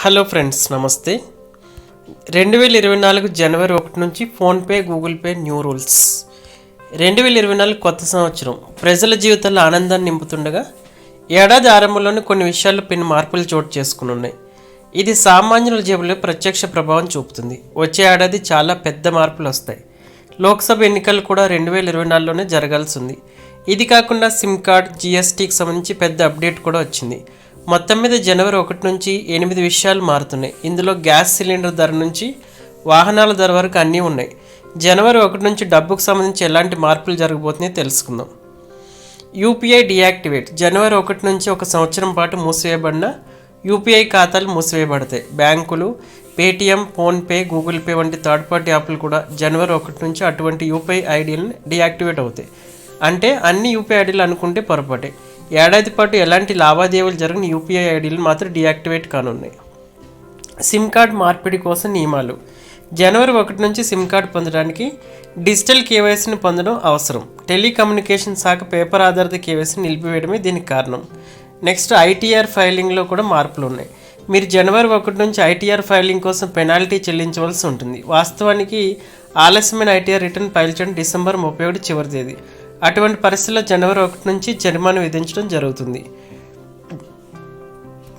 Hello friends నమస్తే. రెండు వేల ఇరవై నాలుగు జనవరి ఒకటి నుంచి PhonePe Google Pay new rules. రెండు వేల ఇరవై నాలుగు కొత్త సంవత్సరం. ప్రజల జీవితాల్లో ఆనందాన్ని నింపుతుండగా ఏడాది ఆరంభంలోనే కొన్ని విషయాల్లో పిన్ మార్పులు చోటు చేసుకుని ఉన్నాయి ఇది సామాన్యుల జేబులో ప్రత్యక్ష ప్రభావం చూపుతుంది. వచ్చే ఏడాది చాలా పెద్ద మార్పులు వస్తాయి. లోక్సభ ఎన్నికలు కూడా రెండు వేల ఇరవై నాలుగులోనే జరగాల్సి ఉంది. ఇది కాకుండా సిమ్ కార్డ్ జిఎస్టీకి సంబంధించి పెద్ద అప్డేట్ కూడా వచ్చింది. మొత్తం మీద జనవరి ఒకటి నుంచి ఎనిమిది విషయాలు మారుతున్నాయి. ఇందులో గ్యాస్ సిలిండర్ ధర నుంచి వాహనాల ధర వరకు అన్నీ ఉన్నాయి. జనవరి ఒకటి నుంచి డబ్బుకు సంబంధించి ఎలాంటి మార్పులు జరగబోతున్నాయో తెలుసుకుందాం. UPI deactivate. జనవరి ఒకటి నుంచి ఒక సంవత్సరం పాటు మూసివేయబడిన యూపీఐ ఖాతాలు మూసివేయబడతాయి. బ్యాంకులు పేటీఎం ఫోన్పే గూగుల్ పే వంటి థర్డ్ పార్టీ యాప్లు కూడా జనవరి ఒకటి నుంచి అటువంటి యూపీఐ ఐడీలను డియాక్టివేట్ అవుతాయి. అంటే అన్ని యూపీఐ ఐడీలు అనుకుంటే పొరపాటే. ఏడాది పాటు ఎలాంటి లావాదేవీలు జరగని యూపీఐ ఐడీలు మాత్రం డియాక్టివేట్ కానున్నాయి. సిమ్ కార్డ్ మార్పిడి కోసం నియమాలు. జనవరి ఒకటి నుంచి సిమ్ కార్డ్ పొందడానికి డిజిటల్ కేవైసీని పొందడం అవసరం. టెలికమ్యూనికేషన్ శాఖ పేపర్ ఆధారిత కేవైసీని నిలిపివేయడమే దీనికి కారణం. నెక్స్ట్ ఐటీఆర్ ఫైలింగ్లో కూడా మార్పులు ఉన్నాయి. మీరు జనవరి ఒకటి నుంచి ఐటీఆర్ ఫైలింగ్ కోసం పెనాల్టీ చెల్లించవలసి ఉంటుంది. వాస్తవానికి ఆలస్యమైన ఐటీఆర్ రిటర్న్ ఫైల్ చేయడం డిసెంబర్ ముప్పై ఒకటి చివరి తేదీ. అటువంటి పరిస్థితుల్లో జనవరి ఒకటి నుంచి జరిమానా విధించడం జరుగుతుంది.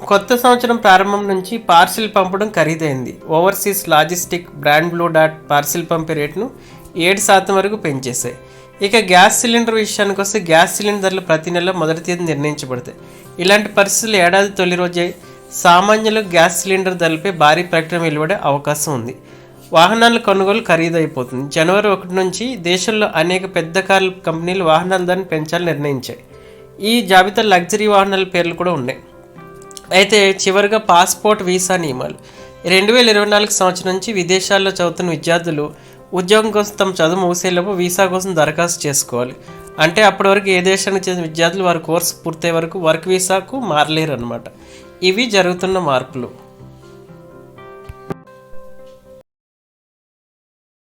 కొత్త సంవత్సరం ప్రారంభం నుంచి పార్సిల్ పంపడం ఖరీదైంది. ఓవర్సీస్ లాజిస్టిక్ బ్రాండ్ బ్లూ డాట్ పార్సిల్ పంపే రేటును ఏడు శాతం వరకు పెంచేశాయి. ఇక గ్యాస్ సిలిండర్ విషయానికి వస్తే గ్యాస్ సిలిండర్లు ప్రతి నెల మొదటి తేదీ నిర్ణయించబడతాయి. ఇలాంటి పరిస్థితులు ఏడాది తొలి రోజే సామాన్యులు గ్యాస్ సిలిండర్ ధరలపై భారీ ప్రకటన వెలువడే అవకాశం ఉంది. వాహనాల కొనుగోలు ఖరీదైపోతుంది. జనవరి ఒకటి నుంచి దేశంలో అనేక పెద్ద కార్ల కంపెనీలు వాహనాల ధరను పెంచాలని నిర్ణయించాయి. ఈ జాబితా లగ్జరీ వాహనాల పేర్లు కూడా ఉన్నాయి. అయితే చివరిగా పాస్పోర్ట్ వీసా నియమాలు. రెండు వేల ఇరవై నాలుగు సంవత్సరం నుంచి విదేశాల్లో చదువుతున్న విద్యార్థులు ఉద్యోగం కోసం తమ చదువు ముగిసేలోపు వీసా కోసం దరఖాస్తు చేసుకోవాలి. అంటే అప్పటి వరకు ఏ దేశానికి చెందిన విద్యార్థులు వారి కోర్సు పూర్తయ్యే వరకు వర్క్ వీసాకు మారలేరు అనమాట ఇవి జరుగుతున్న మార్పులు.